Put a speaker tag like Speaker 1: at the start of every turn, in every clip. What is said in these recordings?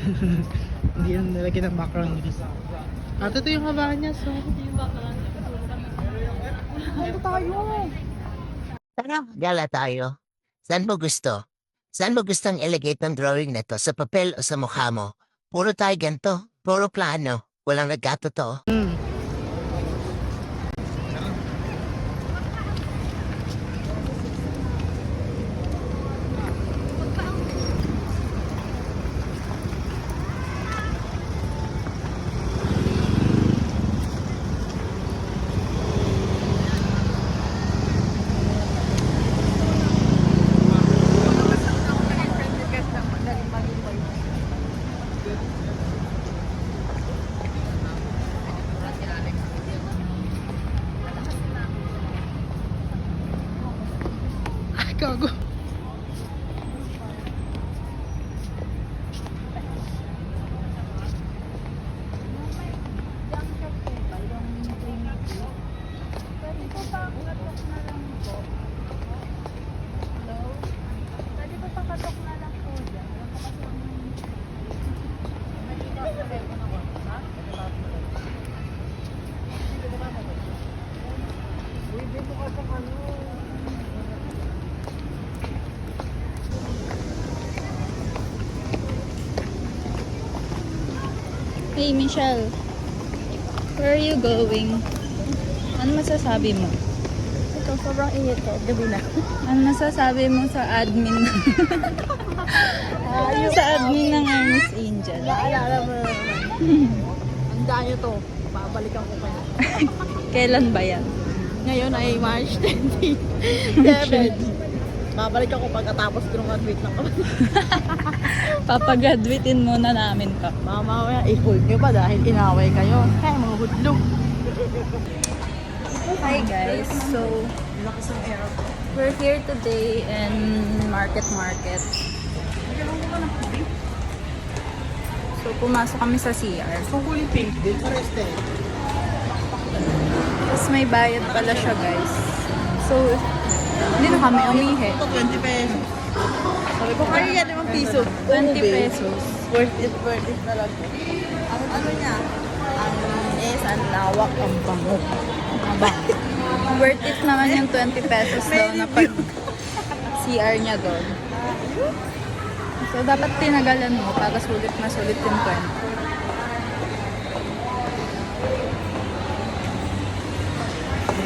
Speaker 1: Hindi yan nilagyan ng background music. At ito yung haba niya, so... Ano tayo?
Speaker 2: Tara, gala tayo. Saan mo gusto? Saan mo gustong ilagay ng drawing na to? Sa papel o sa mukha mo? Puro tayo ganito. Puro plano. Walang nagkatotoo.
Speaker 1: Hmm. Ay,
Speaker 3: Hey, Michelle. Where are you going? Ano masasabi mo?
Speaker 4: Ito, sobrang init eh. Gabi na.
Speaker 3: Ano masasabi mo sa admin? sa admin ng Ernest Angel.
Speaker 4: Naalala mo na naman. Ang dahil to. Babalikan ko kayo.
Speaker 3: Kailan ba yan?
Speaker 4: Ngayon ay March 27. Babalik ako pagkatapos graduate ng kapatid.
Speaker 3: Papagraduatein muna namin ka.
Speaker 4: Mamaya i-hold nyo pa dahil inaway kayo. Kaya mga hudlog.
Speaker 3: Hi guys. So,
Speaker 4: ko.
Speaker 3: we're here today in Market Market. So, pumasok kami sa CR.
Speaker 1: So, kulay pink din. Din.
Speaker 3: Tapos may bayad pala siya guys. So, hindi na kami umihi.
Speaker 4: Ito, 20 pesos. Sabi ko, kaya yan yung piso.
Speaker 3: 20 pesos.
Speaker 4: Worth it, worth it talaga. Ang ano niya, ang is, ang lawak. Ang bango.
Speaker 3: Worth it naman yung 20 pesos daw na pag CR niya doon. So, dapat tinagalan mo para sulit na sulit yung 20.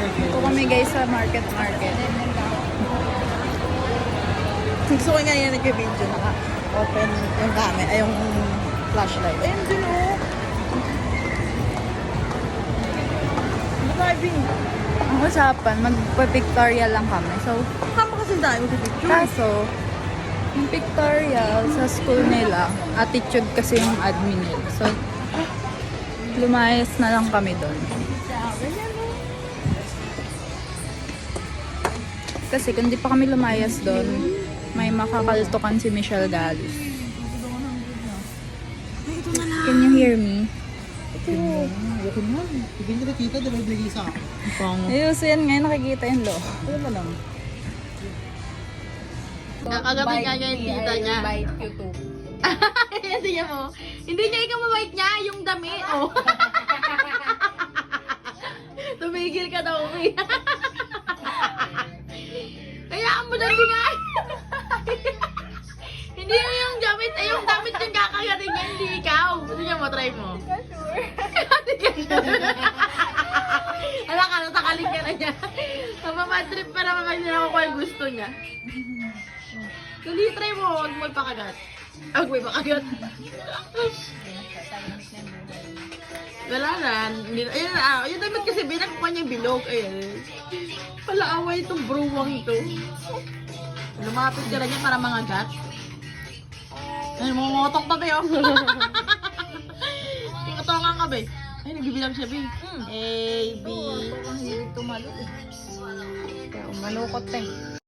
Speaker 3: Ito kami guys sa market market.
Speaker 4: Gusto ko nga yan nag-video naka-open yung camera, ay yung flashlight. Ayun dun oh. Driving.
Speaker 3: Ang usapan, magpa-pictorial lang kami. So,
Speaker 4: Tama kasi tayo mag-picture.
Speaker 3: kaso, yung pictorial sa school nila, attitude kasi yung admin nila. So, lumayas na lang kami doon. Kasi kung di pa kami lumayas doon, may makakaltukan si Michelle Galis. Can you hear me?
Speaker 1: Ayoko na. Hindi nila kita dahil bigay sa akin. Pango.
Speaker 3: Ayun, so yan ngayon nakikita yung lo.
Speaker 4: Ano mo lang?
Speaker 5: Kagabi nga niya yung tita niya. Hindi niya mo. Hindi niya ikaw mabait niya, yung dami. Oh. Tumigil ka daw, Umi. ay yung damit yung kakagating niya, hindi ikaw. Gusto niya mo, try mo. Hindi ka sure. Alam ka, natakaling ka na niya. Mapamadrip pa naman niya ako yung gusto niya. Kundi try mo, huwag mo ipakagat. Huwag mo ipakagat. Wala na. Ayun na. ah, Yung damit kasi binakuha niya yung bilog. Ayun. Palaaway itong bruwang ito. Lumapit ka lang niya para mga gat. Ay, pa ba yun? Yung katongan ka ba Ay, nagbibilang siya, Bing. A, B,
Speaker 3: Hindi tumalo. Malukot eh.